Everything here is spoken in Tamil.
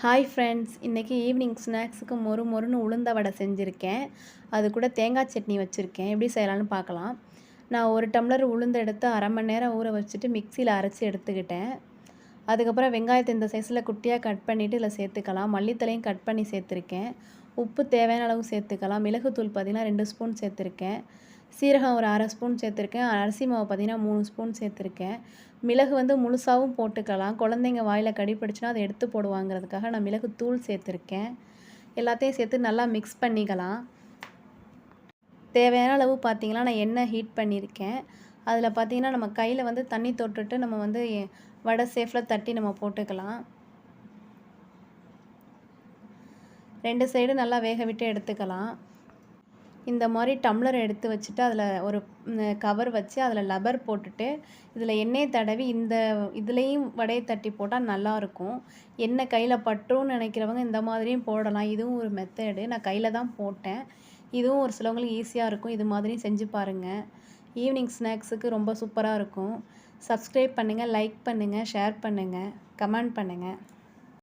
ஹாய் ஃப்ரெண்ட்ஸ் இன்றைக்கி ஈவினிங் ஸ்நாக்ஸுக்கு மொறு மொறுன்னு உளுந்த வடை செஞ்சுருக்கேன். அது கூட தேங்காய் சட்னி வச்சுருக்கேன். எப்படி செய்யலான்னு பார்க்கலாம். நான் ஒரு டம்ளர் உளுந்து எடுத்து அரை மணி நேரம் ஊற வச்சுட்டு மிக்சியில் அரைச்சி எடுத்துக்கிட்டேன். அதுக்கப்புறம் வெங்காயத்தை இந்த சைஸில் குட்டியாக கட் பண்ணிவிட்டு இதில் சேர்த்துக்கலாம். மல்லித்தலையும் கட் பண்ணி சேர்த்துருக்கேன். உப்பு தேவையான அளவு சேர்த்துக்கலாம். மிளகுத்தூள் பார்த்திங்கன்னா ரெண்டு ஸ்பூன் சேர்த்துருக்கேன். சீரகம் ஒரு அரை ஸ்பூன் சேர்த்துருக்கேன். அரிசி மாவு பார்த்திங்கன்னா மூணு ஸ்பூன் சேர்த்துருக்கேன். மிளகு வந்து முழுசாகவும் போட்டுக்கலாம். குழந்தைங்க வாயில் கடி அதை எடுத்து போடுவாங்கிறதுக்காக நான் மிளகு தூள் சேர்த்துருக்கேன். எல்லாத்தையும் சேர்த்து நல்லா மிக்ஸ் பண்ணிக்கலாம். தேவையான அளவு பார்த்திங்கன்னா நான் எண்ணெய் ஹீட் பண்ணியிருக்கேன் அதில் பார்த்திங்கன்னா நம்ம கையில் வந்து தண்ணி தொட்டுட்டு நம்ம வந்து வடை சேஃபில் தட்டி நம்ம போட்டுக்கலாம். ரெண்டு சைடு நல்லா வேக விட்டு எடுத்துக்கலாம். இந்த மாதிரி டம்ளர் எடுத்து வச்சுட்டு அதில் ஒரு கவர் வச்சு அதில் லப்பர் போட்டுட்டு இதில் எண்ணெய் தடவி இந்த இதுலேயும் வடையை தட்டி போட்டால் நல்லாயிருக்கும். எண்ணெய் கையில் பட்டும்னு நினைக்கிறவங்க இந்த மாதிரியும் போடலாம். இதுவும் ஒரு மெத்தடு நான் கையில் தான் போட்டேன். இதுவும் ஒரு சிலவங்களுக்கு ஈஸியாக இருக்கும். இது மாதிரியும் செஞ்சு பாருங்கள் ஈவினிங் ஸ்நாக்ஸுக்கு ரொம்ப சூப்பராக இருக்கும். சப்ஸ்கிரைப் பண்ணுங்கள் லைக் பண்ணுங்கள் ஷேர் பண்ணுங்கள் கமெண்ட் பண்ணுங்கள்